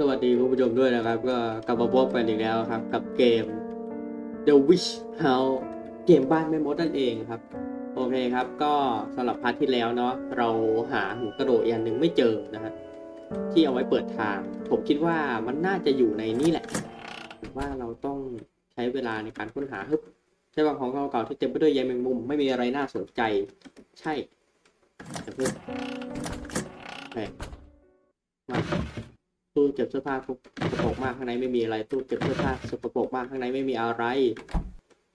สวัสดีคุณผู้ชมด้วยนะครับ ก็กลับมาพบกันอีกแล้วครับ กับเกม The Wish House เกมบ้านแม่มดนั่นเองครับ โอเคครับก็สำหรับพาร์ทที่แล้วเนาะเราหาหูกระโดดอีกอันหนึ่งไม่เจอนะฮะที่เอาไว้เปิดทาง ผมคิดว่ามันน่าจะอยู่ในนี่แหละ ว่าเราต้องใช้เวลาในการค้นหาฮึบใช่ว่าของเก่าๆที่เต็มไปด้วยใยแมงมุมไม่มีอะไรน่าสนใจ ใช่เพื่อนโอเคมา ตู้เก็บเสื้อผ้าสกปรกมากข้างในไม่มีอะไร ตู้เก็บเสื้อผ้าสกปรกมากข้างในไม่มีอะไร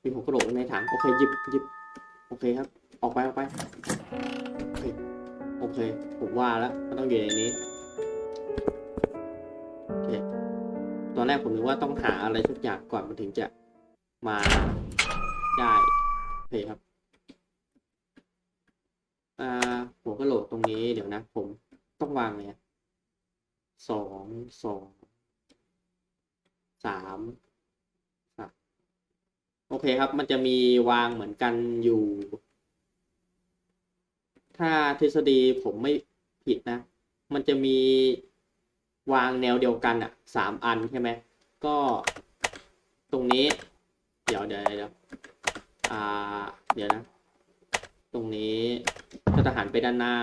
มีหัวกระโหลกในถังโอเคหยิบหยิบโอเคครับ ออกไปออกไปโอเคโอเคผมว่าแล้วมันต้องอยู่ในนี้โอเคตอนแรกผมนึกว่าต้องหาอะไรสักอย่างก่อนมันถึงจะมาได้โอเคครับอ่าหัวกระโหลกตรงนี้เดี๋ยวนะ ผมต้องวางเลยอะ สองสองสามโอเคครับ มันจะมีวางเหมือนกันอยู่ ถ้าทฤษฎีผมไม่ผิดนะ มันจะมีวางแนวเดียวกันอะสามอันใช่ไหม ก็ตรงนี้ เดี๋ยวเดี๋ยวเดี๋ยวอ่า เดี๋ยวนะ ตรงนี้ก็จะหันไปด้านหน้า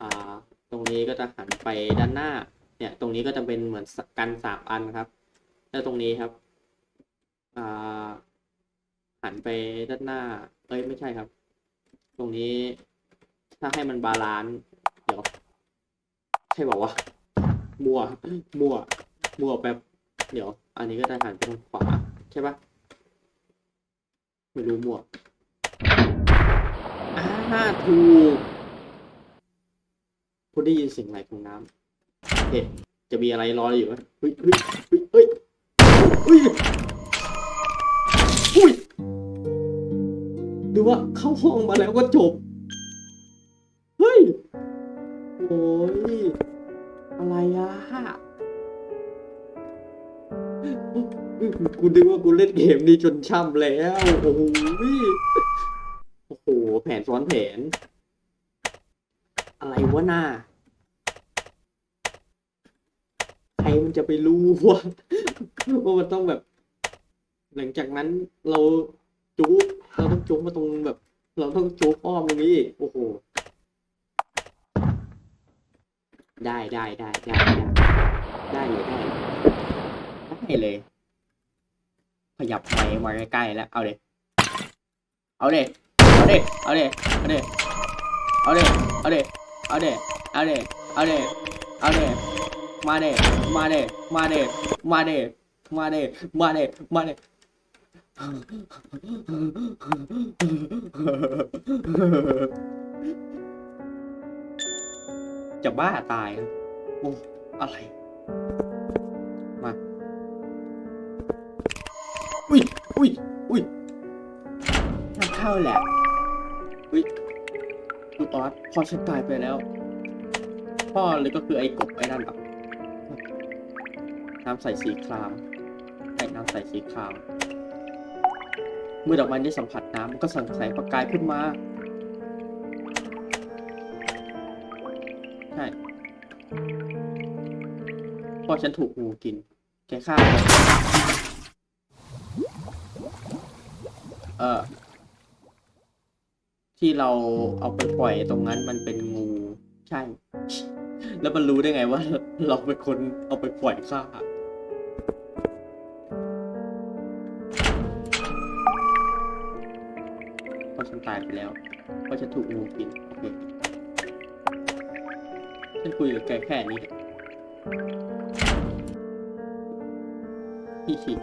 อ่า รงนี้ก็จะหันไปด้านหน้า เนี่ย ตรงนี้ก็จะเป็นเหมือนกันสามอันครับ แล้วตรงนี้ครับอ่าหันไปด้านหน้า เอ้ยไม่ใช่ครับ ตรงนี้ถ้าให้มันบาลานซ์เดี๋ยวใช่บอกว่ามั่วมั่วมั่วแป๊บเดี๋ยว อันนี้ก็จะหันไปทางขวาใช่ปะไม่รู้มั่วอ่าถูก คุณได้ยินเสียงไหลของน้ำโอเคจะมีอะไรรออยู่ไหมเฮ้ยเฮ้ยเฮ้ยเฮ้ยเฮ้ยอุ้ยดูว่าเข้าห้องมาแล้วก็จบ เฮ้ย โอ้ย อะไรอะกูนึกว่ากูเล่นเกมนี้จนช่ำแล้ว โอ้โหโอ้โห แผนซ้อนแผน อะไรวะหน้า ใค รมันจะไปรู้ว่าว่ามันต้องแบบ หลังจากนั้นเราจู๊เราต้องจู๊มาตรงแบบ เราต้องจู๊อ้อมตรงนี้อีกโอ้โห ได้ได้ได้ได้ได้ได้เลยได้เลยได้เลย ขยับไปมาใกล้ๆแล้ว เอาเด็เอาเด็เอาเด็เอาเด็เอาเด็เอาเด็เอาเด็เอาเด็เอาเด็เอาเด็เอาเด็ มาเด็มาเด็มาเด็มาเด็มาเด็มาเด็มาเด็จะบ้าตายโอ้อะไรมาอุ้ยอุ้ยอุ้ยน้ำเข้าแหละอุ้ยลูกออสพ่อฉันตายไปแล้ว พ่อเลยก็คือไอ้กบไอ้นั่นอะ น้ำใสสีครามไอ้น้ำใสสีคราม เมื่อดอกไม้ได้สัมผัสน้ำมันก็สั่งแสงประกายขึ้นมาใช่พ่อฉันถูกงูกิน แกฆ่าเออที่เราเอาไปปล่อยตรงนั้นมันเป็นงู ใช่ แล้วมันรู้ได้ไงว่า เราเป็นคนเอาไปปล่อยฆ่า ตายไปแล้วเพราะถูกงูกินโอเคฉันคุยกับแกแค่นี้พี่ฉีด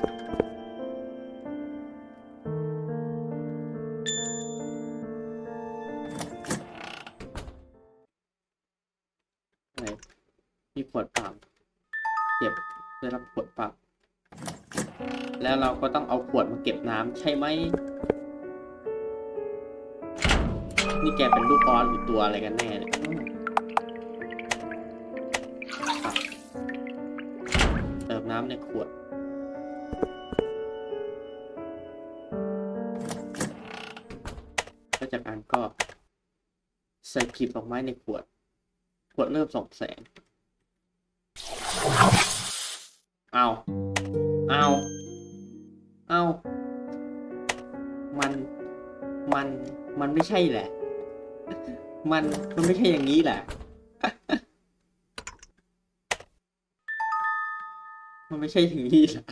อะไรมีขวดเปล่าเก็บได้รับขวดเปล่าแล้วเราก็ต้องเอาขวดมาเก็บน้ำใช่ไหม นี่แกเป็นลูกบอสหรือตัวอะไรกันแน่เนี่ยเติมน้ำในขวดก็จากการก็ ใส่ผิดดอกไม้ในขวด ขวดเริ่มส่องแสงเอาเอาเอามัน มัน มันไม่ใช่แหละ มันมันไม่ใช่อย่างนี้แหละ มันไม่ใช่อย่างนี้แหละ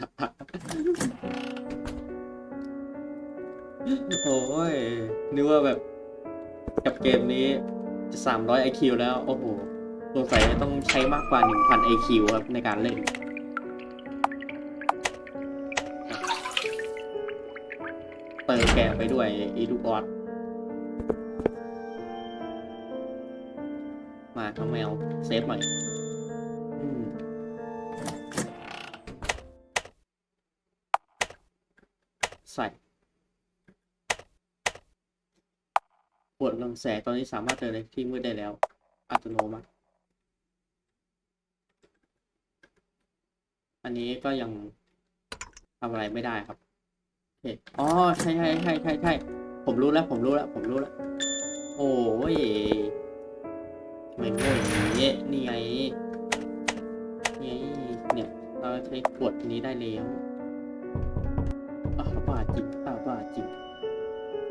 โอ้ยนึกว่าแบบกับเกมนี้จะ300 IQ แล้ว โอ้โหสงสัยจะต้องใช้มากกว่า 1,000 IQ ครับ ในการเล่นเติมแกไปด้วยอีลูกออส มาทั้งแมวเซฟหน่อยใส่ปวดลำแสตอนนี้สามารถเดินในที่มืดได้แล้ว อัตโนมัติ อันนี้ก็ยังทำอะไรไม่ได้ครับโอเคอ๋อ ใช่ใช่ใช่ใช่ใช่ผมรู้แล้ว ผมรู้แล้ว ผมรู้แล้ว โอ้ย ไมโง่อย่างนี้นี่ไงนี่ไงเนี่ย เราใช้ขวดนี้ได้แล้วอ้าวบ้าจริงอ้าวบ้าจริง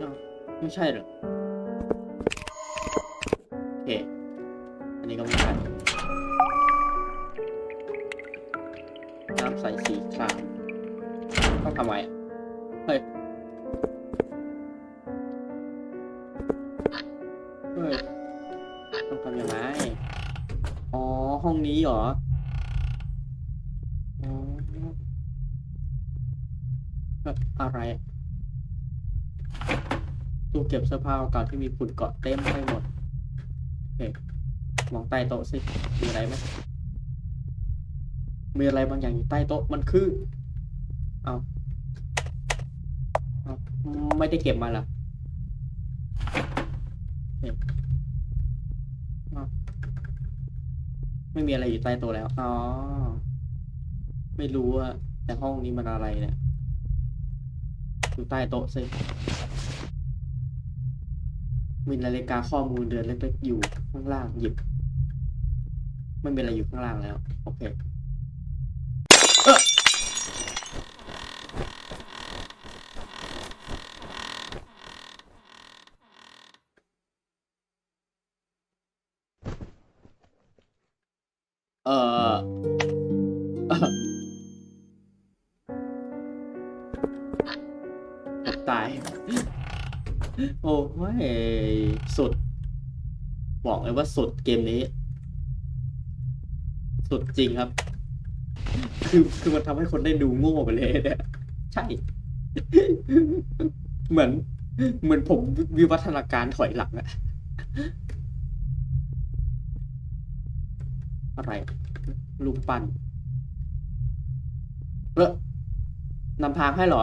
อ้าวไม่ใช่หรอโอเค อันนี้ก็ไม่ใช่น้ำใสสีครามต้องทำไมเฮ้ย อะไรตู้เก็บเสื้อผ้าเก่าที่มีฝุ่นเกาะเต็มไปหมดโอเคมองใต้โต๊ะสิมีอะไรไหมมีอะไรบางอย่างอยู่ใต้โต๊ะมันคือเอาเอาไม่ได้เก็บมาหรอเก็บเอาไม่มีอะไรอยู่ใต้โต๊ะแล้ว อ๋อ ไม่รู้อะแต่ห้องนี้มันอะไรเนี่ย อยู่ใต้โต๊ะสิมีนาฬิกาข้อมูลเดือนเล็กๆอยู่ข้างล่างหยิบ ไม่มีอะไรอยู่ข้างล่างแล้ว โอเค อ้ยสุด บอกเลยว่าสุดเกมนี้ สุดจริงครับ คือคือมันทำให้คนได้ดูโง่ไปเลยเนี่ยใช่ เหมือน เหมือนผมวิวัฒนาการถอยหลังอะอะไรลูกปั้นเออนำทางให้เหรอ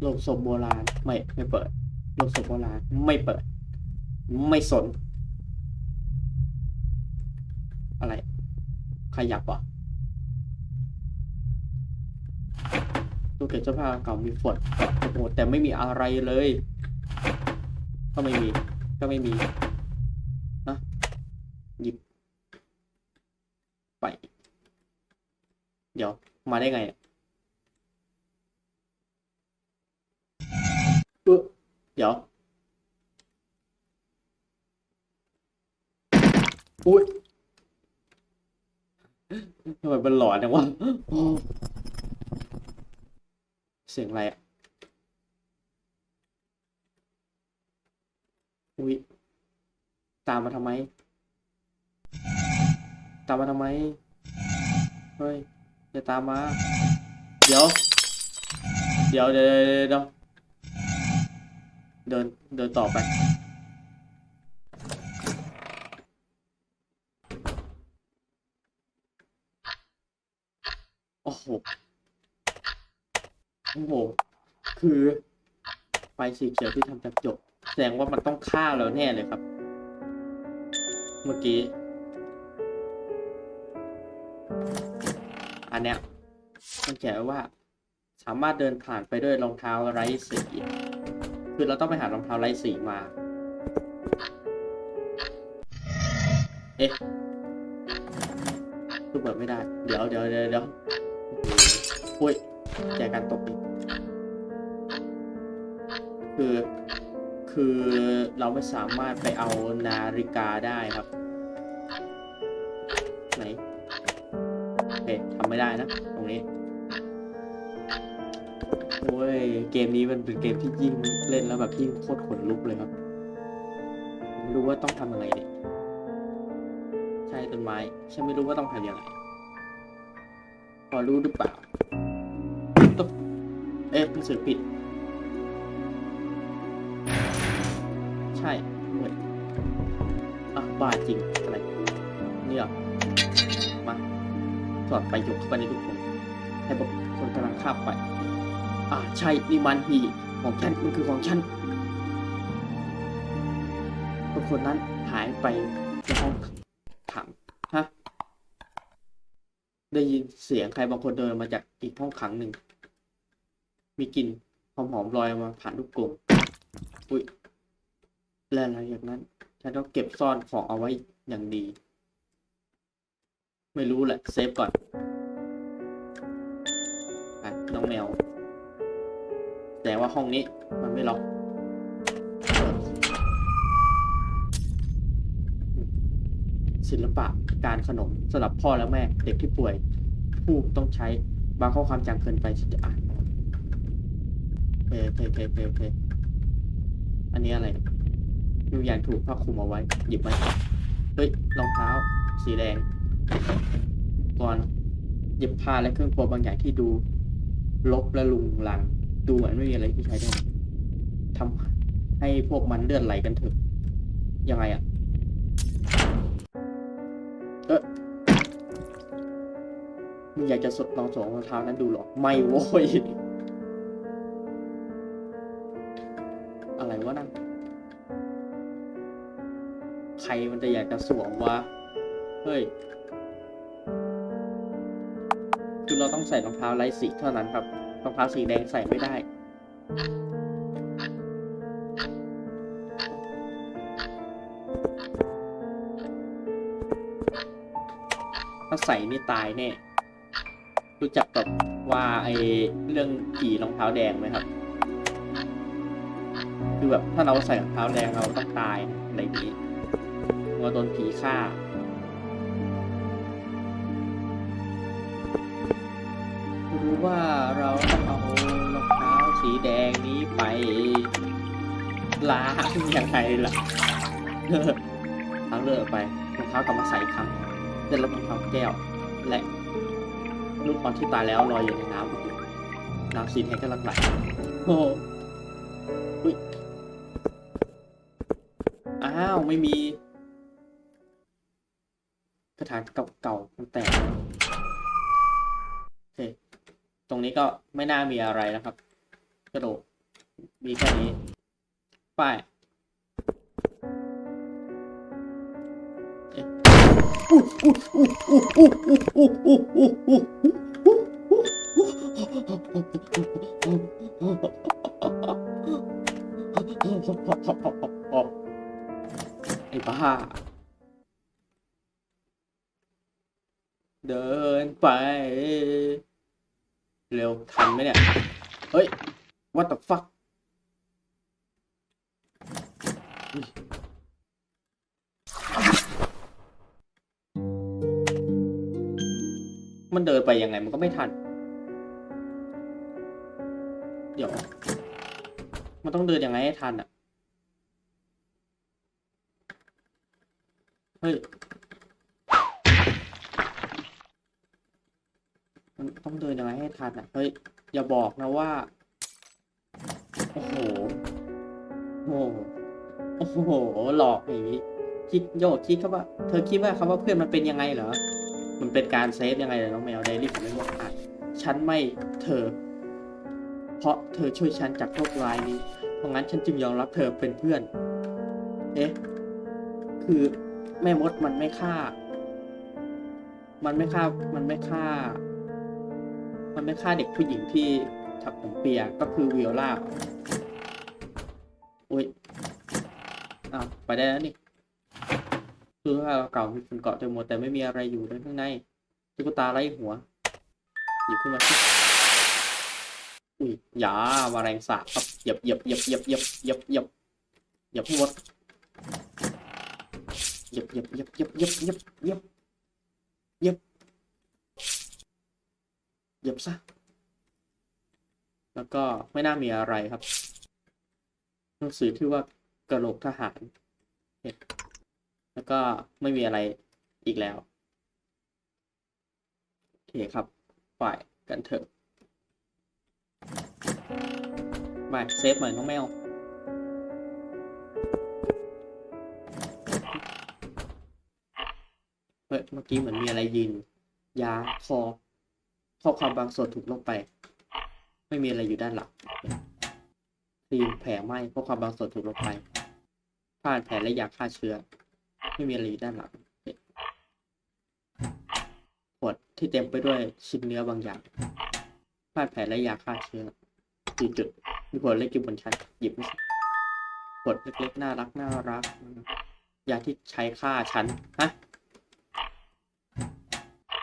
โลงศพโบราณไม่ไม่เปิดโลงศพโบราณไม่เปิด ไม่สน อะไร ขยับอะตู้เก็บเสื้อผ้าเก่ามีฝนโอ้โหแต่ไม่มีอะไรเลย ก็ไม่มี ก็ไม่มีนะหยิบ ไป เดี๋ยว มาได้ไงอะ เดี๋ยว อุ้ยทำไมมันหลอนจังวะเสียงอะไรอะ อุ้ย ตามมาทำไม ตามมาทำไม เฮ้ยอย่าตามมา เดี๋ยว เดี๋ยวเดี๋ยวเดี๋ยว เดินเดินต่อไป โอ้โห โอ้โห คือ ไฟสีเขียวที่ทำจากหยกแสดงว่ามันต้องฆ่าเราแน่เลยครับ เมื่อกี้ อันเนี้ยมันเขียนว่า สามารถเดินผ่านไปด้วยรองเท้าไร้สี คือเราต้องไปหารองเท้าไร้สีมา เอ๊ะคือเปิดไม่ได้ เดี๋ยวเดี๋ยวเดี๋ยวเดี๋ยวโอ้โหอุ้ยแจกันตกอีกคคือ คือเราไม่สามารถไปเอานาฬิกาได้ครับ ไหน โอเคทำไม่ได้นะ ตรงนี้ โอ้ย เกมนี้มันเป็นเกมที่ยิ่งเล่นแล้วแบบยิ่งโคตรขนลุกเลยครับ ไม่รู้ว่าต้องทำยังไงดิใช่ต้นไม้ ฉันไม่รู้ว่าต้องทำยังไง พอรู้หรือเปล่าตุ๊บเอ๊ะหนังสือผิด ใช่เว้ยอะบ้าจริง อะไร เนี่ยมาสอดไปยกเข้าไปในทุกคนให้บอกคนกำลังข้ามไป อ่าใช่นี่มันพี่ของฉันมันคือของฉันคนคนนั้นหายไปในห้องขังฮะได้ยินเสียงใครบางคนเดินมาจากอีกห้องขังหนึ่ง มีกลิ่นหอมๆลอยมาผ่านลูกกรงอุ้ยและหลังจากนั้นฉันต้องเก็บซ่อนของเอาไว้อย่างดี ไม่รู้แหละเซฟก่อนน้องแมว แต่ว่าห้องนี้มันไม่ล็อกศิลปะการขนมสำหรับพ่อและแม่เด็กที่ป่วย ผู้ต้องใช้บางข้อความจางเกินไปฉันจะอ่านโอเคโอเคโอเคโอเคอันนี้อะไรมีอย่างถูกผ้าคลุมเอาไว้ หยิบมาเฮ้ยรองเท้า สีแดงก่อนหยิบผ้าและเครื่องครัวบางอย่างที่ดูลบและลุงลัง ดูเหมือนไม่มีอะไรที่ใช้ได้ทำให้พวกมันเลือดไหลกันเถอะ ยังไงอะเออมึงอยากจะสดลองสวมรองเท้านั้นดูหรอ ไม่โว้ย อะไรวะนั่น ใครมันจะอยากจะสวมวะ เฮ้ย คือเราต้องใส่รองเท้าไร้สีเท่านั้นครับ องเท้าสีแดงใส่ไม่ได้ ถ้าใส่นี่ตายแน่รู้จักแบบว่าไอเรื่องผีรองเท้าแดงไหมครับ คือแบบถ้าเราใส่รองเท้าแดงเราต้องตายอะไรนี้เราโดนผีฆ่าูว่าเราต้องเอารองเท้าสีแดงนี้ไปล้างยังไงล่ะเอาเลือกไปรองเท้ากลับมาใส่ครั้งเสร็จแล้วรองเท้าแก้ว และลูกบอลที่ตายแล้วลอยอยู่ในน้ำอยู่น้ำสีแดงกำลังไหลโอ้โหอุ๊ยอ้าว ไม่มีกระถางเก่าๆมันแตกโอเค ตรงนี้ก็ไม่น่ามีอะไรนะครับ กระโดดมีแค่นี้ป้ายไอ้บ้า เดินไป เร็วทันไหมเนี่ย เฮ้ย what the fuck มันเดินไปยังไงมันก็ไม่ทัน เดี๋ยว มันต้องเดินยังไงให้ทันอะ เฮ้ย มันต้องเดินยังไงให้ทั นอะ เฮ้ย อย่าบอกนะว่า โอ้โห โอ้โหโอ้โห หลอกอย่างนี้ คิดโยกคิดเขาว่า เธอคิดว่าคำว่าเพื่อนมันเป็นยังไงเหรอ มันเป็นการเซฟยังไงเหรอน้องแมวไดรี่ผมไม่บอกอ่านฉันไม่เธอ เพราะเธอช่วยฉันจากโรคร้ายนี้ เพราะงั้นฉันจึงยอมรับเธอเป็นเพื่อน เอ๊ะ คือแม่มดมันไม่ฆ่า มันไม่ฆ่า มันไม่ฆ่า มันไม่ฆ่าเด็กผู้หญิงที่ถักผมเปียก็คือวิโอลาอุ้ยอ้าวไปได้แล้วนี่คือว่าเก่ามีคนเกาะเต็มหมดแต่ไม่มีอะไรอยู่ในข้างในตุ๊กตาไร้หัวหยิบขึ้นมาอุ้ยยามาแรงสาบครับเหยียบเหยียบเหยียบเหยียบเหยียบเหยียบเหยียบเหยียบให้หมดเหยียบเหยียบเหยียบเหยียบเหยียบเหยียบเหยียบ เหยียบซะ แล้วก็ไม่น่ามีอะไรครับ หนังสือที่ว่ากระโหลกทหาร แล้วก็ไม่มีอะไรอีกแล้ว โอเคครับไปกันเถอะไปเซฟหน่อยน้องแมวเฮ้ยเมื่อกี้เหมือนมีอะไรยืนยาคอ ข้อความบางส่วนถูกลบไป ไม่มีอะไรอยู่ด้านหลังครีมแผลไหม้ข้อความบางส่วนถูกลบไปผ่านแผลและยาฆ่าเชื้อ ไม่มีอะไรอยู่ด้านหลังขวดที่เต็มไปด้วยชิ้นเนื้อบางอย่างผ่านแผลและยาฆ่าเชื้อสี่จุดมีขวดเล็กอยู่บนชั้นหยิบไม่ใช่ขวดเล็กๆน่ารักน่ารักยาที่ใช้ฆ่าฉันฮะ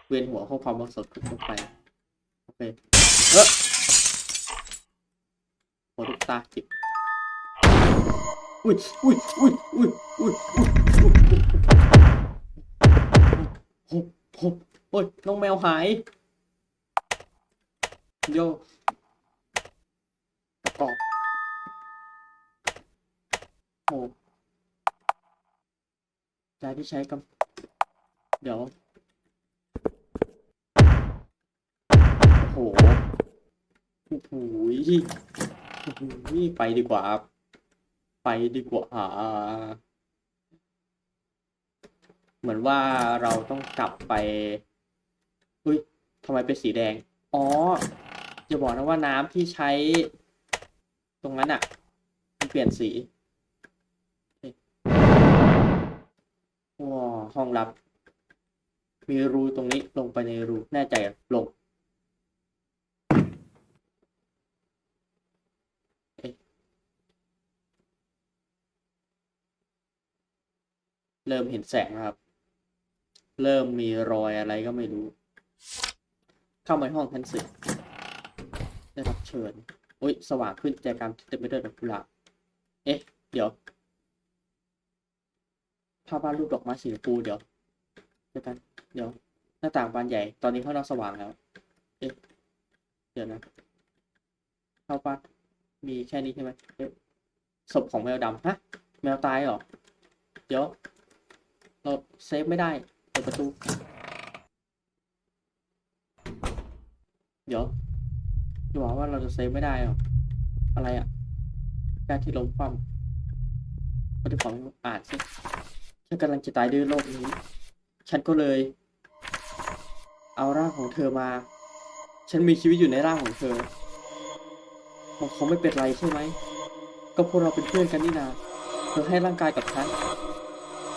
เวียนหัวข้อความบางสดทุกลงไป เค เออหัวทุกตาจิบอุ้ยอุ้ยอุ้ยอุ้ยอุ้ยอุ้ยอุ้ยโอ้โหโอ้ยน้องแมวหายโยกรอบโอ้ใจที่ใช้กับ เดี๋ยว โอ้โหโอ้โหโอ้โหไปดีกว่าไปดีกว่าเหมือนว่าเราต้องกลับไปอุ้ยทำไมเป็นสีแดง อ๋ออย่าบอกนะว่าน้ำที่ใช้ ตรงนั้นอะมันเปลี่ยนสีว้าห้องลับ มีรูตรงนี้ลงไปในรู แน่ใจอะลงเอ๊ะ เริ่มเห็นแสงแล้วครับ เริ่มมีรอยอะไรก็ไม่รู้ เข้ามาห้องชั้นสิบได้รับเชิญอุ้ยสว่างขึ้นใจกรรมเต็มไปด้วยดอกกุหลาบเอ๊ะ เดี๋ยวภาพวาดรูปดอกไม้สีชมพูเดี๋ยวเดี๋ยวกันเดี๋ยว หน้าต่างบานใหญ่ ตอนนี้ข้างนอกสว่างแล้ว เอ๊ะ เดี๋ยวนะภาพวาดมีแค่นี้ใช่ไหมเอ๊ะศพของแมวดำฮะ แมวตายเหรอ เดี๋ยว เราเซฟไม่ได้เปิดประตู เดี๋ยวจะบอกว่าเราจะเซฟไม่ได้หรออะไรอะการที่ล้มความก็ได้ขออ่านสิฉันกำลังจะตายด้วยโรคนี้ ฉันก็เลย เอาร่างของเธอมา ฉันมีชีวิตอยู่ในร่างของเธอมันคงไม่เป็นไรใช่ไหม ก็พวกเราเป็นเพื่อนกันนี่นา เธอให้ร่างกายกับฉัน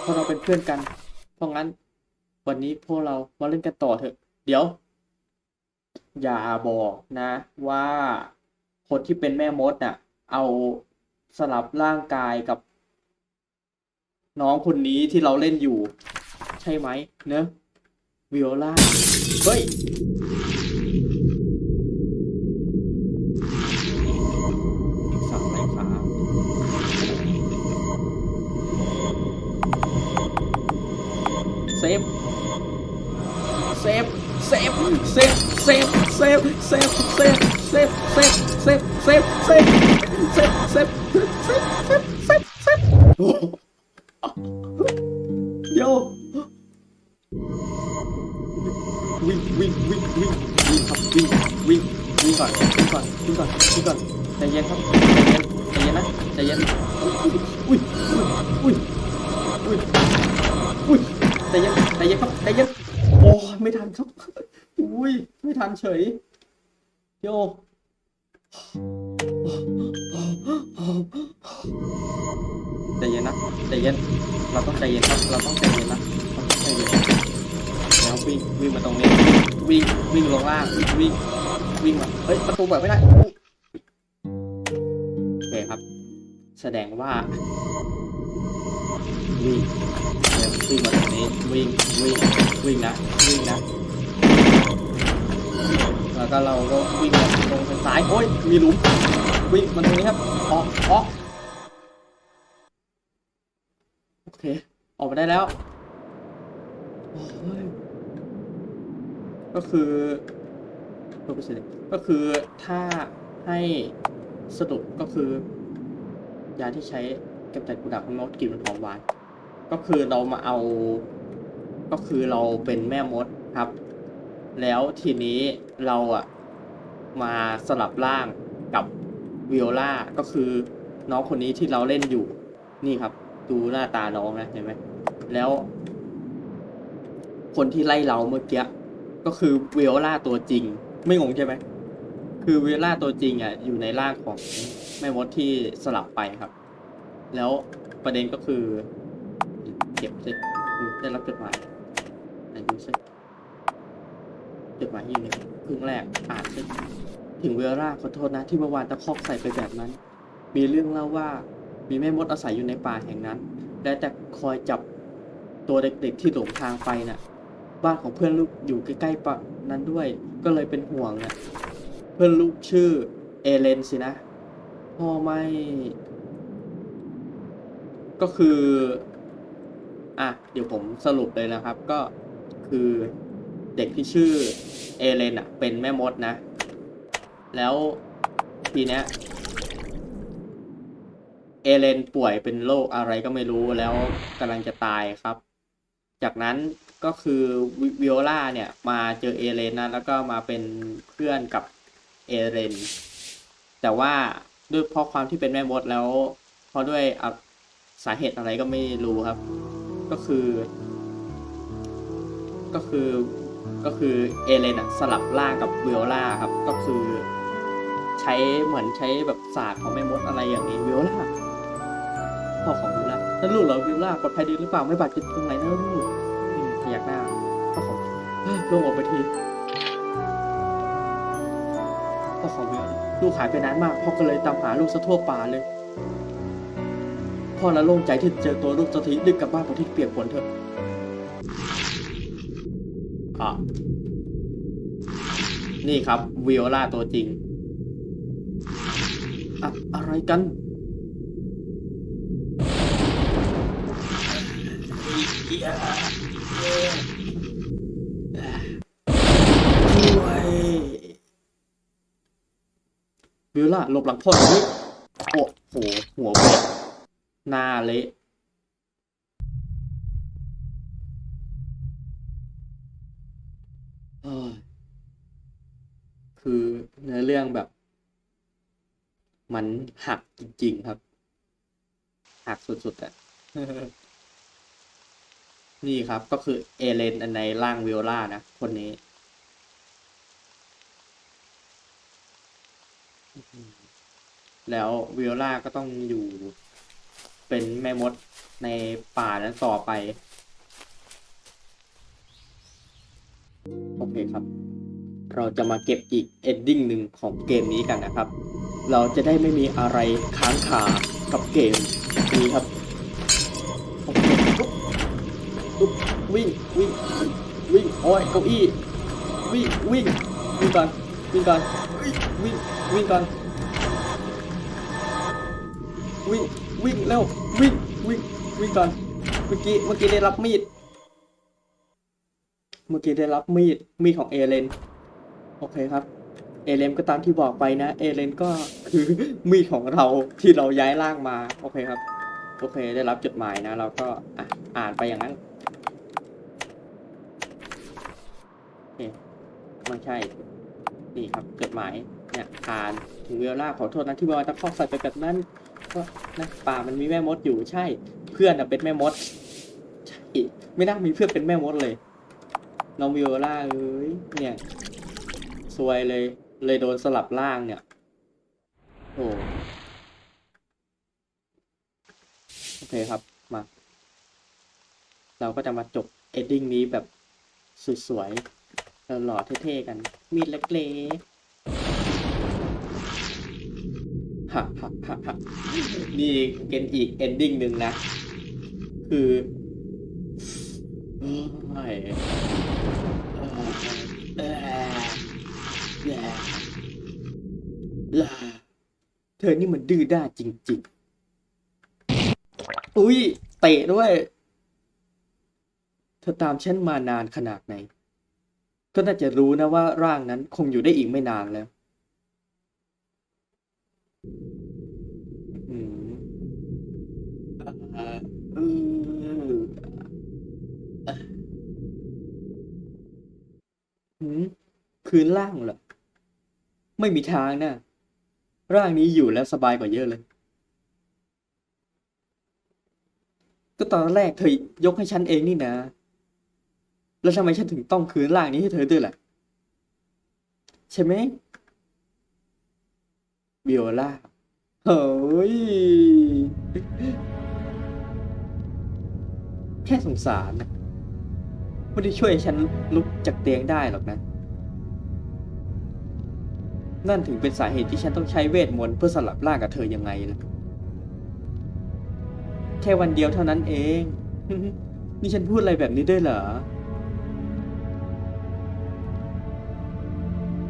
ราะเราเป็นเพื่อนกัน เพราะงั้น วันนี้พวกเรามาเล่นกันต่อเถอะ เดี๋ยว อย่าบอกนะ ว่าคนที่เป็นแม่มดน่ะ เอาสลับร่างกายกับ น้องคนนี้ที่เราเล่นอยู่ ใช่ไหมเนอะวิโอลาเฮ้ย เซฟเซฟเซฟเซฟเซฟเซฟเซฟเซฟเซฟเซฟเซฟเซฟเซฟเซฟเซฟเซฟเแต่ยังแต่ยังครับแต่ยังโอ้ไม่ทันครับอุ้ยไม่ทันเฉยโยใจเย็นนะใจเย็นเราต้องใจเย็นครับเราต้องใจเย็นนะต้องใจเย็นแล้ววิ่งวิ่งมาตรงนี้ วิ่งวิ่งลงล่างวิ่งวิ่งมาเฮ้ยประตูเปิดไม่ได้โอเคครับ แสดงว่า วิ่งวิ่งมาตรงนี้วิ่งวิ่งวิ่งนะวิ่งนะ แล้วก็เราก็วิ่งลงลงทางซ้ายโอ้ยมีหลุมวิ่งมันตรงนี้ครับออกออกโอเคออกมาได้แล้วก็คือก็คือก็คือถ้าให้สรุปก็คือยาที่ใช้ กำจัดกุหลาบมดกลิ่นหอมหวาน ก็คือเรามาเอา ก็คือเราเป็นแม่มดครับ แล้วทีนี้เราอะมาสลับร่างกับวิโอลาก็คือน้องคนนี้ที่เราเล่นอยู่ นี่ครับ ดูหน้าตาน้องนะเห็นไหมแล้ว คนที่ไล่เราเมื่อกี้ก็คือวิโอลาตัวจริง ไม่งงใช่ไหมคือวิโอลาตัวจริงอะอยู่ในร่างของแม่มดที่สลับไปครับ แล้วประเด็นก็คือเก็บสิได้รับจดหมายไหนดูสิจดหมายอยู่ในครึ่งแรกอ่านสิถึงเวลาขอโทษนะที่เมื่อวานตะคอกใส่ไปแบบนั้น มีเรื่องเล่าว่ามีแม่มดอาศัยอยู่ในป่าแห่งนั้น และแต่คอยจับตัวเด็กๆที่หลงทางไปน่ะ บ้านของเพื่อนลูกอยู่ใกล้ๆปะนั้นด้วย ก็เลยเป็นห่วงน่ะ เพื่อนลูกชื่อเอเลนสินะ พ่อไม่ ก็คือ อะ เดี๋ยวผมสรุปเลยนะครับ ก็คือเด็กที่ชื่อเอเลนอะ เป็นแม่มดนะ แล้วทีเนี้ยเอเลนป่วยเป็นโรคอะไรก็ไม่รู้แล้วกำลังจะตายครับ จากนั้นก็คือวิโอลาเนี่ย มาเจอเอเลนนะแล้วก็มาเป็นเพื่อนกับเอเลนแต่ว่าด้วยเพราะความที่เป็นแม่มดแล้วเพราะด้วยอะ สาเหตุอะไรก็ไม่รู้ครับ ก็คือ ก็คือก็คือเอเลนอะสลับร่างกับวิโอลาครับ ก็คือ ใช้เหมือนใช้แบบศาสตร์ของแม่มดอะไรอย่างนี้วิโอลาพ่อของวิโอลาแล้วลูกเหรอวิโอลาปลอดภัยดีหรือเปล่าไม่บาดเจ็บตรงไหนนะลูกพยักหน้าพ่อของลงออกไปทีพ่อของวิโอลาลูกหายไปนานมากพ่อก็เลยตามหาลูกซะทั่วป่าเลย พ่อละโล่งใจที่เจอตัวลูกสักทีรีบกลับบ้านผมที่เปียกฝนเถอะอะนี่ครับวิโอลาตัวจริงอะอะไรกันวยวิโอลาหลบหลังพ่อหน่อยโอ้โหหัวเวะ หน้าเละคือเนื้อเรื่องแบบ มันหักจริงๆครับ หักสุดๆอะนี่ครับก็คือเอเลนในร่างวิโอลานะ คนนี้ แล้ววิโอลาก็ต้องอยู่ เป็นแม่มดในป่านั้นต่อไป โอเคครับ เราจะมาเก็บอีกเอนดิ้งหนึ่งของเกมนี้กันนะครับ เราจะได้ไม่มีอะไรค้างคากับเกมนี้ครับโอเคปุ๊บปุ๊บวิ่งวิ่งวิ่งโอ้ยเก้าอี้วิ่งวิ่งวิ่งก่อนวิ่งก่อนวิ่งวิ่งวิ่งก่อนวิ่ง วิ่งเร็ววิ่งวิ่งวิ่งก่อนเมื่อกี้เมื่อกี้ได้รับมีด เมื่อกี้ได้รับมีดมีดของเอเลนโอเคครับเอเลนก็ตามที่บอกไปนะเอเลนก็คือมีดของเราที่เราย้ายร่างมาโอเคครับโอเคได้รับจดหมายนะ เราก็อะอ่านไปอย่างนั้นโอไม่ใช่นี่ครับจดหมายเนี่ยอ่านถึงเวลาขอโทษนะที่ว่าตะคอกใส่ไปแบบนั้น ก็นะป่ามันมีแม่มดอยู่ใช่ เพื่อนอะเป็นแม่มดใช่ไม่น่ามีเพื่อนเป็นแม่มดเลยน้องวิโอล่าเอ้ยเนี่ยซวยเลย เลยโดนสลับล่างเนี่ยโอ้โอเคครับมา เราก็จะมาจบเอดดิ้งนี้แบบสวยๆหล่อๆเท่ๆกัน มีดเล็กๆ นี่เป็นอีกเอนดิ้งหนึ่งนะ คือลาเธอนี่มันดื้อด้าจริงๆ อุ้ยเตะด้วย เธอตามฉันมานานขนาดไหน ก็น่าจะรู้นะว่าร่างนั้นคงอยู่ได้อีกไม่นานแล้ว คืนล่างเหรอไม่มีทางนะร่างนี้อยู่แล้วสบายกว่าเยอะเลย ก็ตอนแรกเธอยกให้ฉันเองนี่นะ แล้วทำไมฉันถึงต้องคืนร่างนี้ให้เธอด้วยล่ะ ใช่ไหมบิโอล่าเฮ้ยแค่สงสารนะไม่ได้ช่วยฉันลุกจากเตียงได้หรอกนะ นั่นถึงเป็นสาเหตุที่ฉันต้องใช้เวทมนต์เพื่อสลับร่างกับเธอยังไงล่ะ แค่วันเดียวเท่านั้นเอง นี่ฉันพูดอะไรแบบนี้ด้วยเหรอ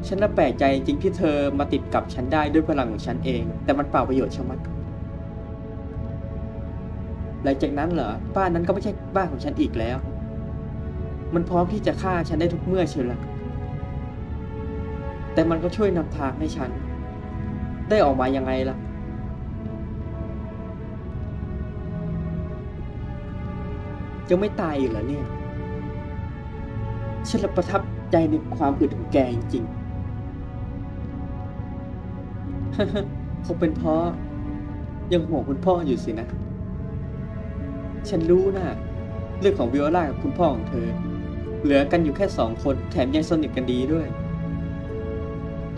ฉันน่ะแปลกใจจริงที่เธอมาติดกับฉันได้ด้วยพลังของฉันเอง แต่มันเปล่าประโยชน์ชะมัดหลังจากนั้นเหรอ บ้านนั้นก็ไม่ใช่บ้านของฉันอีกแล้ว มันพร้อมที่จะฆ่าฉันได้ทุกเมื่อเชียวล่ะ แต่มันก็ช่วยนำทางให้ฉัน ได้ออกมายังไงล่ะยังไม่ตายอีกเหรอเนี่ย ฉันประทับใจในความอึดของแกจริงๆ คงเป็นเพราะยังห่วงคุณพ่ออยู่สินะ ฉันรู้นะเรื่องของวิโอลากับคุณพ่อของเธอ เหลือกันอยู่แค่สองคนแถมยังสนิทกันดีด้วย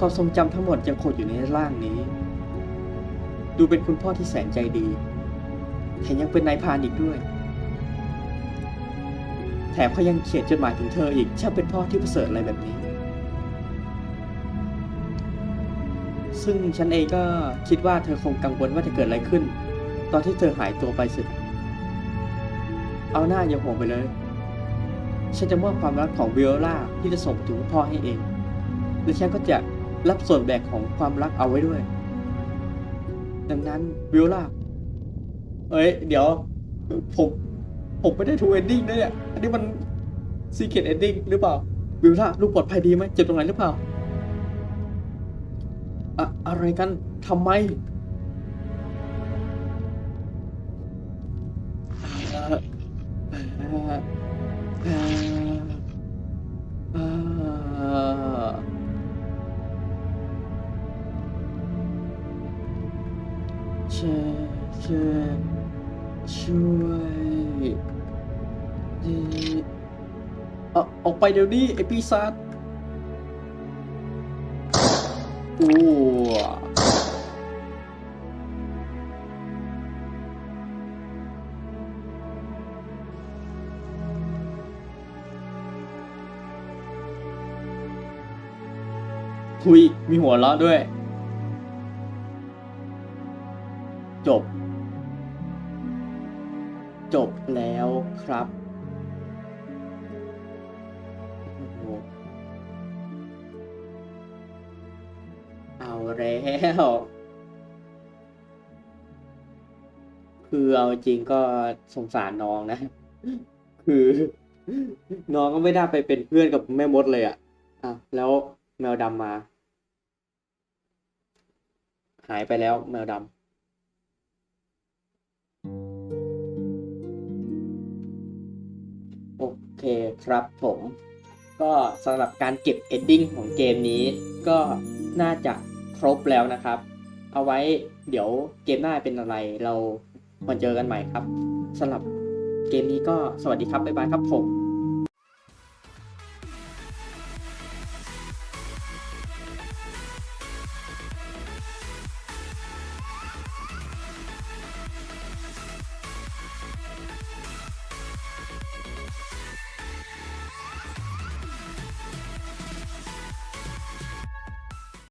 ความทรงจำทั้งหมดยังคงอยู่ในร่างนี้ ดูเป็นคุณพ่อที่แสนใจดี แถมยังเป็นนายพานอีกด้วย แถมเขายังเขียนจดหมายถึงเธออีกช่างเป็นพ่อที่ประเสริฐอะไรแบบนี้ ซึ่งฉันเองก็คิดว่าเธอคงกังวลว่าจะเกิดอะไรขึ้น ตอนที่เธอหายตัวไปสิเอาหน้าอย่าห่วงไปเลย ฉันจะมอบความรักของวิโอลาที่จะส่งถึงพ่อให้เองและฉันก็จะ รับส่วนแบ่งของความรักเอาไว้ด้วย ดังนั้นวิโอลาเอ้ย เดี๋ยว ผม ผมไม่ได้ทูเอนดิ้งนะเนี่ย อันนี้มันซีเค e ตเอนดิ้งหรือเปล่า วิโอลาลูกปลอดภัยดีไหมเจ็บตรงไหนหรือเปล่า อะอะไรกันทำไมอ่อเอ่อ ช่วยดีเอาออกไปเดี๋ยวนี้ไอปีศาจโอ้คุยมีหัวเราะด้วย จบ คือเอาจริงก็สงสารน้องนะ คือ น้องก็ไม่ได้ไปเป็นเพื่อนกับแม่มดเลยอะอะแล้วแมวดำมา หายไปแล้วแมวดำโอเคครับผม ก็สำหรับการเก็บเอดดิ้งของเกมนี้ ก็น่าจะครบแล้วนะครับ เอาไว้เดี๋ยวเกมหน้าเป็นอะไรเรา มาเจอกันใหม่ครับสำหรับเกมนี้ก็สวัสดีครับบ๊ายบายครับผม